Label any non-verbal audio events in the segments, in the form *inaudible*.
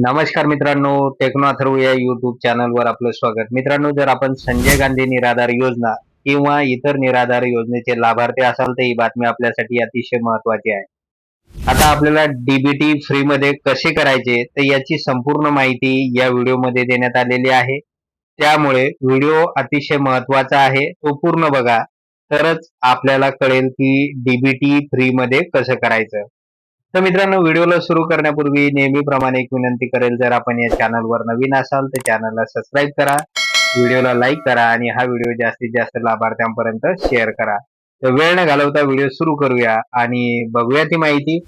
नमस्कार मित्रांनो टेक्नो अथर्व या युट्यूब चॅनलवर आपलं स्वागत. मित्रांनो जर आपण संजय गांधी निराधार योजना किंवा इतर निराधार योजनेचे लाभार्थी असाल तर ही बातमी आपल्यासाठी अतिशय महत्वाची आहे. आता आपल्याला डीबीटी फ्री मध्ये कसे करायचे तर याची संपूर्ण माहिती या व्हिडिओमध्ये देण्यात आलेली आहे. त्यामुळे व्हिडिओ अतिशय महत्त्वाचा आहे तो पूर्ण बघा. तरच आपल्याला कळेल की डीबीटी फ्री मध्ये कसं करायचं. तर मित्रांनो व्हिडिओला सुरू करण्यापूर्वी नेहमीप्रमाणे एक विनंती करेल जर आपण या चॅनलवर नवीन असाल तर चॅनलला सबस्क्राईब करा व्हिडिओला लाईक करा आणि हा व्हिडिओ जास्तीत जास्त लाभार्थ्यांपर्यंत शेअर करा. तर वेळ न घालवता व्हिडिओ सुरू करूया आणि बघूया ती माहिती.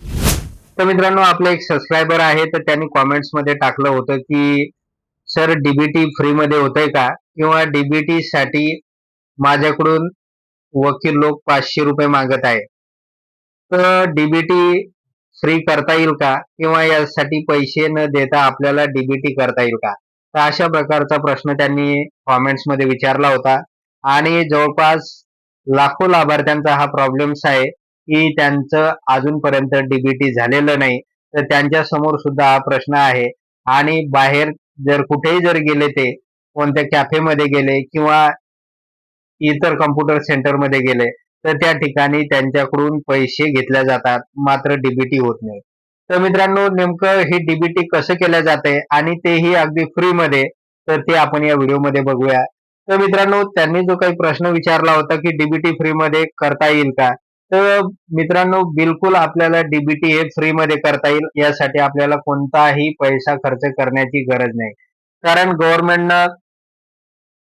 तर मित्रांनो आपला एक सबस्क्रायबर आहे तर त्यांनी कॉमेंट्समध्ये टाकलं होतं की सर डीबीटी फ्री मध्ये होतंय का? किंवा डीबीटी साठी माझ्याकडून वकील लोक पाचशे रुपये मागत आहे तर डीबीटी फ्री करता येईल का? किंवा यासाठी पैसे न देता आपल्याला डीबीटी करता येईल का? तर अशा प्रकारचा प्रश्न त्यांनी कॉमेंट्समध्ये विचारला होता. आणि जवळपास लाखो लाभार्थ्यांचा हा प्रॉब्लेम्स आहे की त्यांचं अजूनपर्यंत डीबीटी झालेलं नाही. तर त्यांच्यासमोर सुद्धा हा प्रश्न आहे. आणि बाहेर जर कुठेही जर गेले ते कोणत्या कॅफेमध्ये गेले किंवा इतर कम्प्युटर सेंटरमध्ये गेले तर त्या ठिकाणी त्यांच्याकडून पैसे घेतल्या जातात. मात्र डीबीटी होत नाही. तर मित्रांनो नेमकं हे डीबीटी कसं केलं जाते आणि तेही अगदी फ्री मध्ये तर ते आपण या व्हिडिओमध्ये बघूया. तर मित्रांनो त्यांनी जो काही प्रश्न विचारला होता की डीबीटी फ्री मध्ये करता येईल का? तर मित्रांनो बिलकुल आपल्याला डीबीटी हे फ्री मध्ये करता येईल. यासाठी आपल्याला कोणताही पैसा खर्च करण्याची गरज नाही. कारण गव्हर्नमेंटनं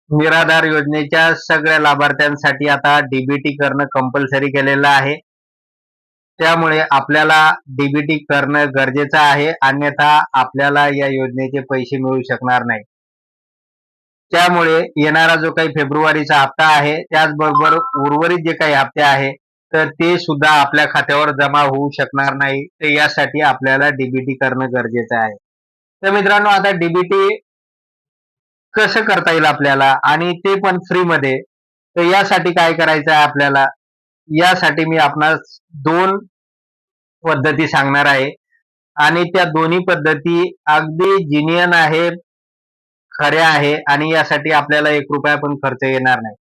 निराधार योजनेच्या सगळ्या लाभार्थ्यांसाठी आता डीबीटी करणं कंपल्सरी केलेलं आहे. त्यामुळे आपल्याला डीबीटी करणं गरजेचं आहे. अन्यथा आपल्याला या योजनेचे पैसे मिळू शकणार नाही. त्यामुळे येणारा जो काही फेब्रुवारीचा हप्ता आहे त्याचबरोबर उर्वरित जे काही हप्ते आहे तर ते सुद्धा आपल्या खात्यावर जमा होऊ शकणार नाही. तर यासाठी आपल्याला डीबीटी करणं गरजेचं आहे. तर मित्रांनो आता डीबीटी कसं करता येईल आपल्याला? आणि ते पण फ्रीमध्ये तर यासाठी काय करायचं आहे आपल्याला? यासाठी मी आपणास दोन पद्धती सांगणार आहे. आणि त्या दोन्ही पद्धती अगदी जिनियन आहे खऱ्या आहे आणि यासाठी आपल्याला एक रुपया पण खर्च येणार नाही.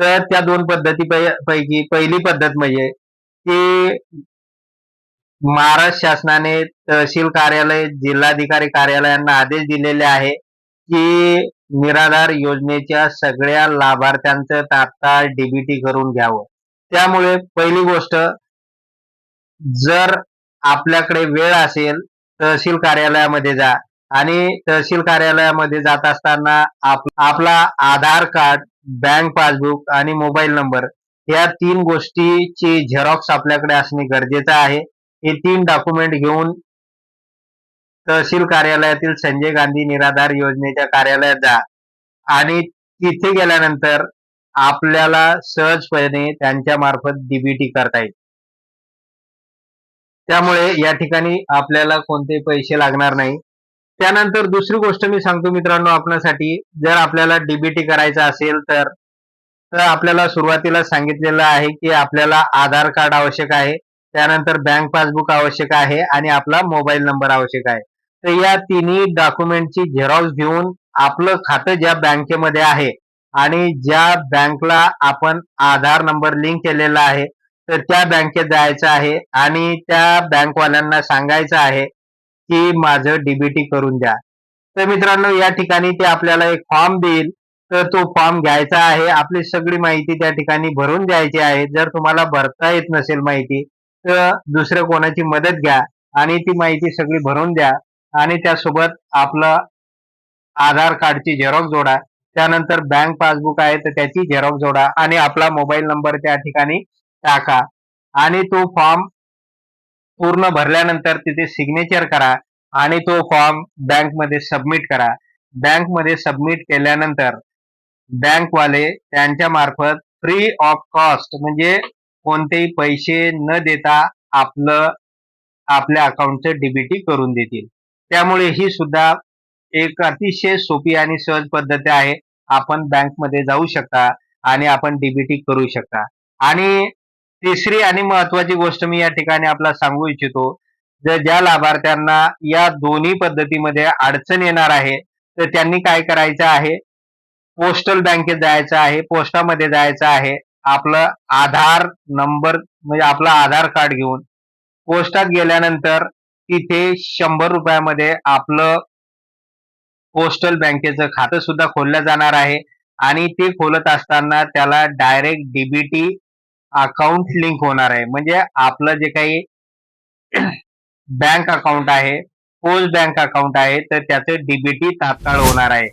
तर त्या दोन पद्धती पैकी पहिली पद्धत म्हणजे की महाराष्ट्र शासनाने तहसील कार्यालय जिल्हाधिकारी कार्यालयांना आदेश दिलेले आहे की निराधार योजनेच्या सगळ्या लाभार्थ्यांचं तात्काळ डीबीटी करून घ्यावं. त्यामुळे पहिली गोष्ट जर आपल्याकडे वेळ असेल तहसील कार्यालयामध्ये जा. आणि तहसील कार्यालयामध्ये जात असताना आप, आपला आधार कार्ड बँक पासबुक आणि मोबाईल नंबर या तीन गोष्टीची झेरॉक्स आपल्याकडे असणे गरजेचं आहे. हे तीन डॉक्युमेंट घेऊन तहसील कार्यालयातील संजय गांधी निराधार योजनेच्या कार्यालयात जा. आणि तिथे गेल्यानंतर आपल्याला सहजपणे त्यांच्या मार्फत डीबीटी करता येईल. त्यामुळे या ठिकाणी आपल्याला कोणते पैसे लागणार नाही. त्यानंतर दुसरी गोष्ट मी सांगतो मित्रांनो आपल्यासाठी जर आपल्याला डीबीटी करायचं असेल तर तर आपल्याला सुरुवातीला सांगितलेलं आहे की आपल्याला आधार कार्ड आवश्यक आहे. त्यानंतर बँक पासबुक आवश्यक आहे आणि आपला मोबाईल नंबर आवश्यक आहे. तर या तिन्ही डॉक्युमेंटची झेरॉक्स घेऊन आपलं खातं ज्या बँकेमध्ये आहे आणि ज्या बँकला आपण आधार नंबर लिंक केलेला आहे तर त्या बँकेत जायचं आहे आणि त्या बँकवाल्यांना सांगायचं आहे की माझं डीबीटी करून द्या. तर मित्रांनो या ठिकाणी ते आपल्याला एक फॉर्म देईल. तर तो फॉर्म घ्यायचा आहे. आपली सगळी माहिती त्या ठिकाणी भरून द्यायची आहे. जर तुम्हाला भरता येत नसेल माहिती तर दुसऱ्या कोणाची मदत घ्या आणि ती माहिती सगळी भरून द्या. आणि त्यासोबत आपलं आधार कार्डची झेरॉक्स जोडा. त्यानंतर बँक पासबुक आहे तर त्याची झेरॉक्स जोडा आणि आपला मोबाईल नंबर त्या ठिकाणी टाका. आणि तो फॉर्म पूर्ण भरल्यानंतर तिथे सिग्नेचर करा आणि तो फॉर्म बँकमध्ये सबमिट करा. बँकमध्ये सबमिट केल्यानंतर बँकवाले त्यांच्या मार्फत फ्री ऑफ कॉस्ट म्हणजे कोणतेही पैसे न देता आपलं आपल्या अकाउंटचं डीबीटी करून देतील. त्यामुळे ही सुद्धा एक अतिशय सोपी आणि सहज पद्धत आहे. आपण बँकमध्ये जाऊ शकता आणि आपण डीबीटी करू शकता. आणि तिसरी आणि महत्वाची गोष्ट मी या ठिकाणी आपला सांगू इच्छितो जर ज्या लाभार्थ्यांना या दोन्ही पद्धतीमध्ये अडचण येणार आहे तर त्यांनी काय करायचं आहे? पोस्टल बँकेत जायचं आहे पोस्टामध्ये जायचं आहे. आपलं आधार नंबर म्हणजे आपलं आधार कार्ड घेऊन पोस्टात गेल्यानंतर तिथे शंभर रुपयामध्ये आपलं पोस्टल बँकेचं खातं सुद्धा खोललं जाणार आहे. आणि ते खोलत असताना त्याला डायरेक्ट डीबीटी अकाउंट लिंक होणार आहे. म्हणजे आपलं जे काही *clears throat* बँक अकाउंट आहे पोस्ट बँक अकाउंट आहे तर त्याचं डीबीटी तात्काळ होणार आहे.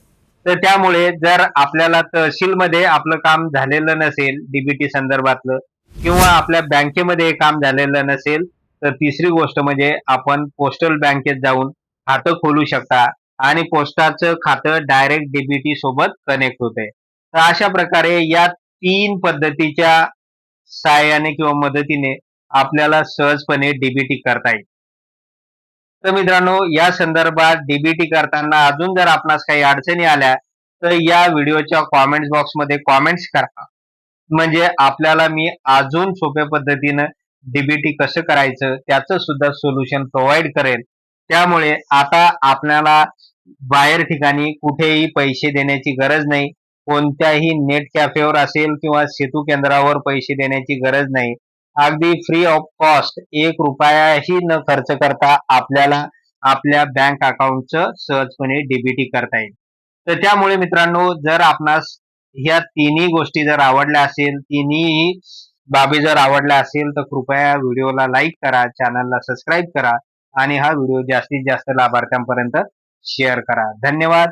तर त्यामुळे जर आपल्याला तहसीलमध्ये आपलं काम झालेलं नसेल डीबीटी संदर्भातलं किंवा आपल्या बँकेमध्ये हे काम झालेलं नसेल तर तिसरी गोष्ट म्हणजे आपण पोस्टल बँकेत जाऊन खातं खोलू शकता आणि पोस्टाचं खातं डायरेक्ट डीबीटी सोबत कनेक्ट होते तर अशा प्रकारे या तीन पद्धतीच्या सहाय्याने किंवा मदतीने आपल्याला सहजपणे डीबीटी करता येईल. तर मित्रांनो या संदर्भात डीबीटी करताना अजून जर आपणास काही अडचणी आल्या तर या व्हिडिओच्या कॉमेंट्स बॉक्समध्ये कॉमेंट्स करा. म्हणजे आपल्याला मी अजून सोप्या पद्धतीनं डीबीटी कसं करायचं त्याचं सुद्धा सोल्युशन प्रोव्हाइड करेल. त्यामुळे आता आपल्याला बाहेर ठिकाणी कुठेही पैसे देण्याची गरज नाही. कोणत्याही नेट कॅफेवर असेल किंवा सेतू केंद्रावर पैसे देण्याची गरज नाही. अगदी फ्री ऑफ कॉस्ट एक रुपयाही न खर्च करता आपल्याला आपल्या बँक अकाउंटचं सहजपणे डीबीटी करता येईल. तर त्यामुळे मित्रांनो जर आपणास ह्या तिन्ही गोष्टी जर आवडल्या असेल तिन्ही बाबी जर आवडल्या असेल तर कृपया व्हिडिओला लाईक करा चॅनलला सबस्क्राईब करा आणि हा व्हिडिओ जास्तीत जास्त लाभार्थ्यांपर्यंत शेअर करा. धन्यवाद.